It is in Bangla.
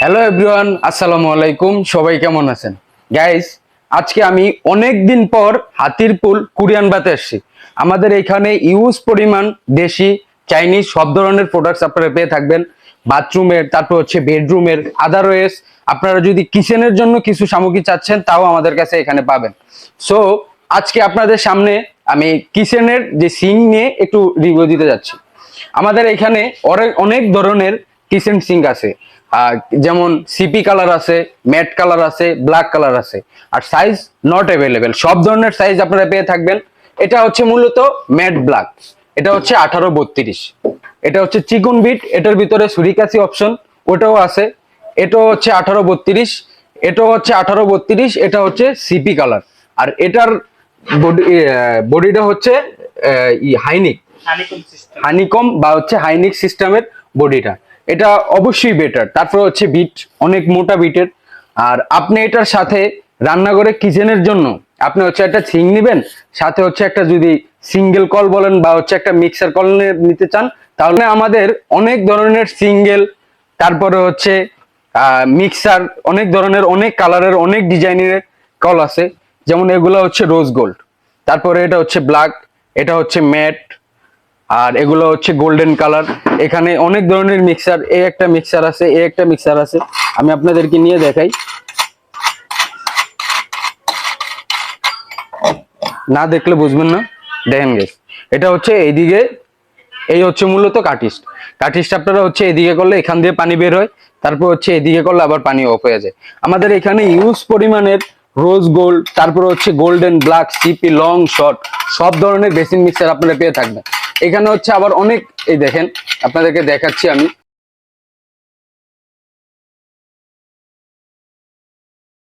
হ্যালো এভরিওয়ান আসসালামু আলাইকুম, সবাই কেমন আছেন? গাইস আজকে আমি অনেক দিন পর হাতির পুল কুরিয়ান বাতে আসছি। আমাদের এখানে ইউজ পরিমাণ দেশি চাইনিজ সব ধরনের প্রোডাক্টস আপনারা পেয়ে থাকবেন। বাথরুমের তারপর হচ্ছে বেডরুমের আদারওয়েজ আপনারা যদি কিচেনের জন্য কিছু সামগ্রী চাচ্ছেন, তাও আমাদের কাছে এখানে পাবেন। সো আজকে আপনাদের সামনে আমি কিচেনের যে সিং নিয়ে একটু রিভিউ দিতে যাচ্ছি। আমাদের এখানে অনেক অনেক ধরনের কিচেন সিঙ্ক আছে যেমন সিপি কালার আছে ম্যাট কালার আছে ব্ল্যাক কালার আছে আর সাইজ নট অ্যাভেলেবেল সব ধরনের সাইজ আপনারা পেয়ে থাকবেন। এটা হচ্ছে মূলত ম্যাট ব্ল্যাক এটা হচ্ছে আঠারো বত্রিশ। এটা হচ্ছে চিকন বিট এটার ভিতরে সুরিকাসি অপশন ওটাও আছে। এটাও হচ্ছে আঠারো বত্রিশ। এটাও হচ্ছে আঠারো বত্রিশ এটা হচ্ছে সিপি কালার আর এটার বডি বডিটা হচ্ছে হাইনিক। হানিকম বা হচ্ছে হাইনিক সিস্টেমের বডিটা এটা অবশ্যই বেটার তারপর হচ্ছে বিট অনেক মোটা বিটের আর আপনি এটার সাথে রান্নাঘরে কিচেনের জন্য আপনি হচ্ছে একটা সিং নেবেন, সাথে হচ্ছে একটা যদি সিঙ্গেল কল বলেন বা হচ্ছে একটা মিক্সার কল নিতে চান, তাহলে আমাদের অনেক ধরনের সিঙ্গেল তারপরে হচ্ছে মিক্সার অনেক ধরনের, অনেক কালারের অনেক ডিজাইনের কল আছে। যেমন এগুলো হচ্ছে রোজ গোল্ড তারপরে এটা হচ্ছে ব্ল্যাক এটা হচ্ছে ম্যাট আর এগুলো হচ্ছে গোল্ডেন কালার এখানে অনেক ধরনের মিক্সার এ একটা মিক্সার আছে, এ একটা মিক্সার আছে। আমি আপনাদেরকে নিয়ে দেখাই। না দেখলে বুঝবেন না। দেখেন গেস এটা হচ্ছে এইদিকে, এই হচ্ছে মূলত কাটিস্ট কাটিস্ট আপনারা হচ্ছে এদিকে করলে এখান দিয়ে পানি বের হয়, তারপর হচ্ছে এদিকে করলে আবার পানি অফ হয়ে যায়। আমাদের এখানে ইউজ পরিমাণের রোজ গোল্ড তারপর হচ্ছে golden black CP long short সব ধরনের বেসিন মিক্সার আপনারা পেয়ে থাকবেন। এখানে হচ্ছে আবার অনেক এই দেখেন আপনাদেরকে দেখাচ্ছি আমি।